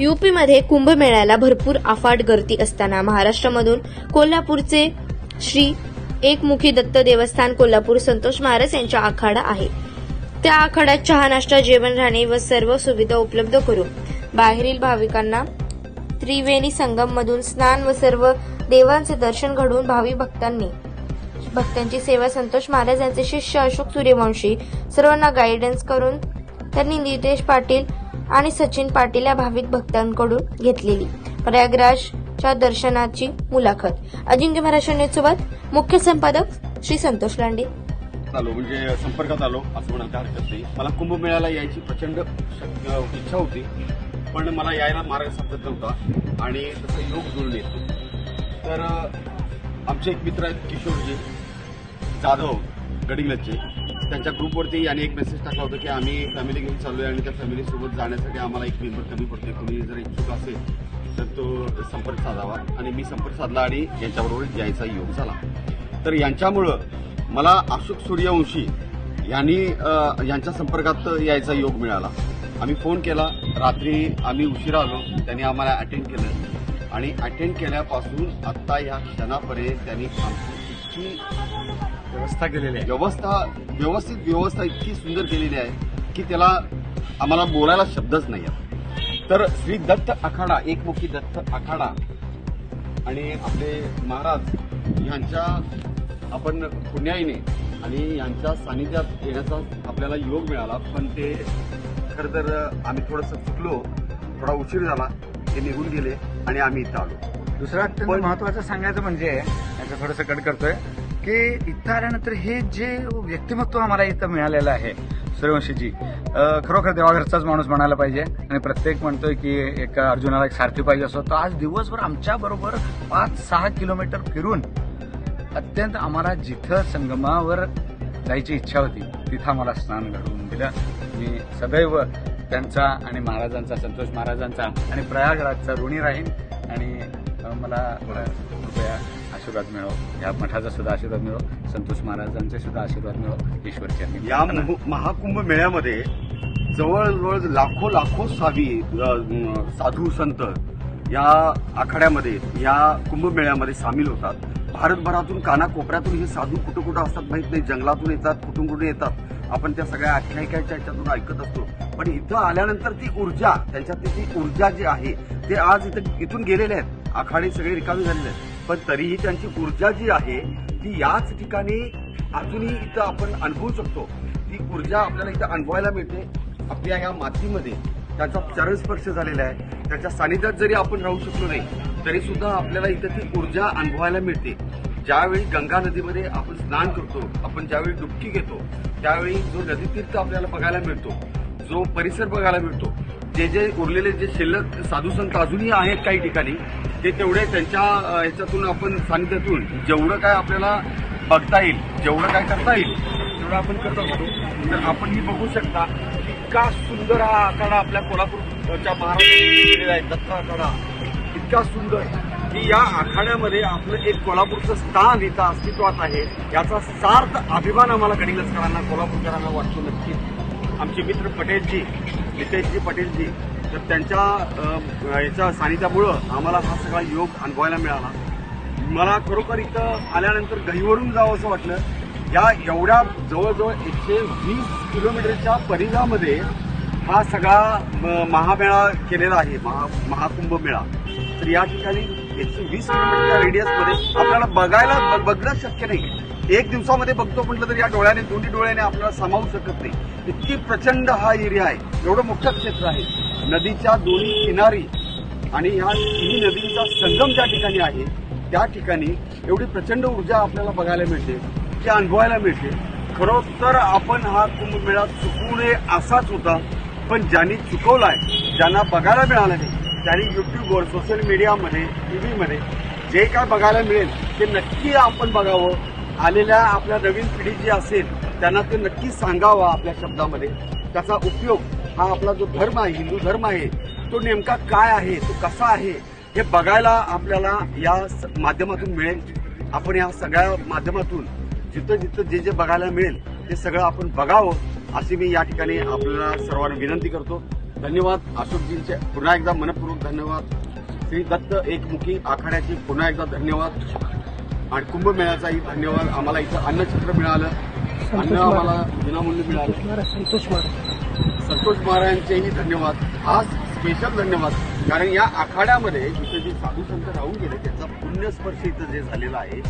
युपीमध्ये कुंभमेळ्याला भरपूर अफाट गर्दी असताना महाराष्ट्रामधून कोल्हापूरचे श्री एकमुखी दत्त देवस्थान कोल्हापूर संतोष महाराज यांच्या आखाडा आहे. त्या आखाड्यात चहा नाश्ता जेवण राहणे व सर्व सुविधा उपलब्ध करून बाहेरील भाविकांना त्रिवेणी संगम मधून स्नान व सर्व देवांचे दर्शन घडवून भावी भक्तांनी भक्तांची सेवा संतोष महाराज यांचे शिष्य अशोक सूर्यवंशी सर्वांना गायडन्स करून त्यांनी नितेश पाटील आणि सचिन पाटील या भाविक भक्तांकडून घेतलेली प्रयागराजच्या दर्शनाची मुलाखत. अजिंक्य महाराष्ट्र न्यूज सोबत मुख्य संपादक श्री संतोष लांडे. आलो म्हणजे संपर्कात आलो असं म्हणायला काय हरकत नाही. मला कुंभमेळ्याला यायची प्रचंड इच्छा होती पण मला यायला मार्ग सापडत नव्हता आणि तसं योग जुळून येतो तर आमचे एक मित्र आहेत किशोरजी जाधव गडिंगलचे त्यांच्या ग्रुपवरती यांनी एक मेसेज टाकला होता की आम्ही फॅमिली घेऊन चाललोय आणि त्या फॅमिलीसोबत जाण्यासाठी आम्हाला एक मेंबर कमी पडतो कोणी जर इच्छुक असेल तर तो संपर्क साधावा. आणि मी संपर्क साधला आणि यांच्याबरोबर यायचा योग झाला. तर यांच्यामुळं मला अशोक सूर्यवंशी यांनी यांच्या संपर्कात यायचा योग मिळाला. आम्ही फोन केला. रात्री आम्ही उशिरा आलो. त्यांनी आम्हाला अटेंड केलं. आणि अटेंड केल्यापासून आत्ता या क्षणापर्यंत त्यांनी आमची अशी व्यवस्था केलेली आहे. व्यवस्था व्यवस्थित व्यवस्था इतकी सुंदर केलेली आहे की त्याला आम्हाला बोलायला शब्दच नाही आहेत तर श्री दत्त आखाडा एकमुखी दत्त आखाडा आणि आपले महाराज यांच्या आपण पुण्याईने आणि यांच्या सानिध्यात येण्याचा आपल्याला योग मिळाला. पण ते खरं तर आम्ही थोडंसं चुकलो थोडा उशीर झाला ते निघून गेले आणि आम्ही इथं आलो. दुसरं अत्यंत महत्वाचं सांगायचं म्हणजे याचं थोडंसं कट करतोय की इथं आल्यानंतर हे जे व्यक्तिमत्व आम्हाला इथं मिळालेलं आहे सूर्यवंशीजी खरोखर देवाघरचाच माणूस म्हणायला पाहिजे. आणि प्रत्येक म्हणतोय की एका अर्जुनाला एक सारथी पाहिजे असतो तर आज दिवसभर आमच्या बरोबर पाच सहा किलोमीटर फिरून अत्यंत आम्हाला जिथं संगमावर जायची इच्छा होती तिथं आम्हाला स्नान घडवून दिलं. मी सदैव त्यांचा आणि महाराजांचा संतोष महाराजांचा आणि प्रयागराजचा ऋणी राहीन. आणि मला कृपया आशीर्वाद मिळो. या मठाचा सुद्धा आशीर्वाद मिळो. संतोष महाराजांचे सुद्धा आशीर्वाद मिळो. ईश्वरचरणी या मह- महाकुंभ मेळ्यामध्ये जवळजवळ लाखो लाखो सावी साधू संत या आखाड्यामध्ये या कुंभमेळ्यामध्ये सामील होतात. भारतभरातून कानाकोपऱ्यातून हे साधू कुठं कुठं असतात माहीत नाही. जंगलातून येतात कुठून कुठे येतात. आपण त्या सगळ्या आख्यायिकाच्या ह्याच्यातून ऐकत असतो. पण इथं आल्यानंतर ती ऊर्जा त्यांच्यातली ती ऊर्जा जी आहे ते आज इथं इथून गेलेले आहेत. आखाडे सगळे रिकामी झालेले आहेत. पण तरीही त्यांची ऊर्जा जी आहे ती याच ठिकाणी अजूनही इथं आपण अनुभवू शकतो. ती ऊर्जा आपल्याला इथं अनुभवायला मिळते. आपल्या ह्या मातीमध्ये त्याचा चरणस्पर्श झालेला आहे. त्याच्या सानिध्यात जरी आपण राहू शकलो नाही तरी सुद्धा आपल्याला इथं ती ऊर्जा अनुभवायला मिळते. ज्यावेळी गंगा नदीमध्ये आपण स्नान करतो आपण ज्यावेळी डुबकी घेतो त्यावेळी जो नदीतीर्थ आपल्याला बघायला मिळतो जो परिसर बघायला मिळतो जे जे उरलेले जे शिल्लक साधू संत अजूनही आहेत काही ठिकाणी ते तेवढे त्यांच्या ह्याच्यातून आपण सानिध्यातून जेवढं काय आपल्याला बघता येईल जेवढं काय करता येईल तेवढं आपण करत असतो. तर आपण ही बघू शकता इतका सुंदर हा आखाडा आपल्या कोल्हापूरच्या महाराष्ट्रात आहे दत्त आखाडा. इतका सुंदर. की या आखाड्यामध्ये आपलं एक कोल्हापूरचं स्थान इथं अस्तित्वात आहे याचा सार्थ अभिमान आम्हाला गडिंगजकरांना कोल्हापूरकरांना वाटतो नक्कीच. आमचे मित्र पटेलजी नितेशजी पटेलजी तर त्यांच्या याच्या सानिध्यामुळं आम्हाला हा सगळा योग अनुभवायला मिळाला. मला खरोखर इथं आल्यानंतर गहीवरून जावं असं वाटलं. या एवढ्या जवळजवळ एकशे वीस किलोमीटरच्या परिघामध्ये हा सगळा महामेळा केलेला आहे महा महाकुंभ मेळा. तर या ठिकाणी एकशे वीस किलोमीटरच्या रेडियसमध्ये आपल्याला बघायला ब- बघणं शक्य नाही. एक दिवसामध्ये बघतो म्हटलं तर या डोळ्याने दोन्ही डोळ्याने आपल्याला सामावू शकत नाही. इतकी प्रचंड हा एरिया आहे. एवढं मोठं क्षेत्र आहे. नदीच्या दोन्ही किनारी आणि ह्या तिन्ही नदींचा संगम ज्या ठिकाणी आहे त्या ठिकाणी एवढी प्रचंड ऊर्जा आपल्याला बघायला मिळते ती अनुभवायला मिळते. खरोखर आपण हा कुंभमेळा चुकू नये असाच होता पण ज्यांनी चुकवलाय ज्यांना बघायला मिळालं नाही त्यांनी युट्यूबवर सोशल मीडियामध्ये टीव्हीमध्ये जे काय बघायला मिळेल ते नक्की आपण बघावं. आलेल्या आपल्या नवीन पिढी जी असेल त्यांना ते नक्की सांगावं आपल्या शब्दामध्ये. त्याचा उपयोग हा आपला जो धर्म आहे हिंदू धर्म आहे तो नेमका काय आहे तो कसा आहे हे बघायला आपल्याला या स- माध्यमातून मिळेल. आपण या सगळ्या माध्यमातून जिथं जिथं जे जे बघायला मिळेल ते सगळं आपण बघावं अशी मी या ठिकाणी आपल्याला सर्वांना विनंती करतो. धन्यवाद. अशोकजींचे पुन्हा एकदा मनपूर्वक धन्यवाद. श्री दत्त एकमुखी आखाड्याचे पुन्हा एकदा धन्यवाद. आणि कुंभमेळ्याचाही धन्यवाद. आम्हाला इथं अन्नछत्र मिळालं. अन्न आम्हाला विनामूल्य मिळालं. संतोष महाराज संतोष महाराजांचेही धन्यवाद. आज स्पेशल धन्यवाद. कारण या आखाड्यामध्ये इथे जे साधू संत राहून गेले त्यांचा पुण्यस्पर्श इथं जे झालेला आहे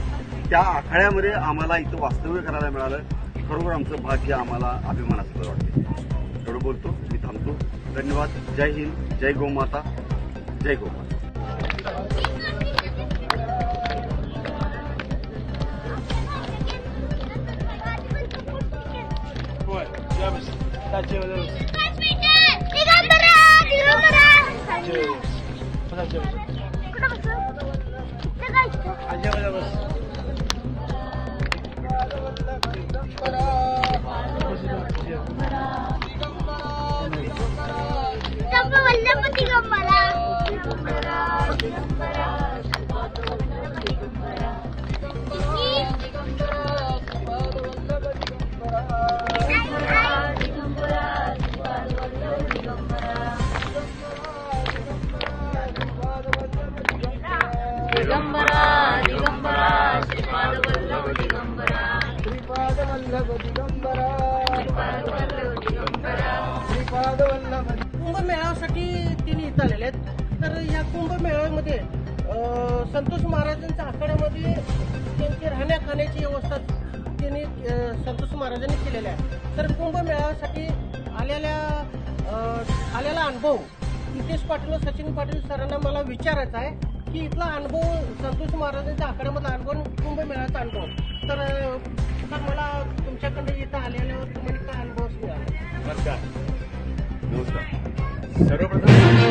त्या आखाड्यामध्ये आम्हाला इथं वास्तव्य करायला मिळालं. खरोखर आमचं भाग्य आम्हाला अभिमानास्पद वाटते. एवढं बोलतो. मी थांबतो. धन्यवाद. जय हिंद. जय गोमाता. जय गोमाता. 나지오는 이거 들어 이거 들어 화장실 안녕하세요. कुंभमेळ्यासाठी तिने इथं आलेले आहेत. तर या कुंभमेळ्यामध्ये अं, संतोष महाराजांच्या आखाड्यामध्ये त्यांची राहण्या खाण्याची व्यवस्था त्यांनी संतोष महाराजांनी केलेल्या आहे. तर कुंभमेळ्यासाठी आलेल्या आलेला अनुभव नितेश पाटील व सचिन पाटील सरांना मला विचारायचा आहे. की इथला अनुभव संतोष महाराजांच्या आकड्यामधला अनुभव कुटुंब कुंभमेळ्याचा अनुभव तर सर मला तुमच्याकडे इथं आलेल्यावर तुम्हाला काय अनुभव मिळाला नमस्कार. सर्वप्रथम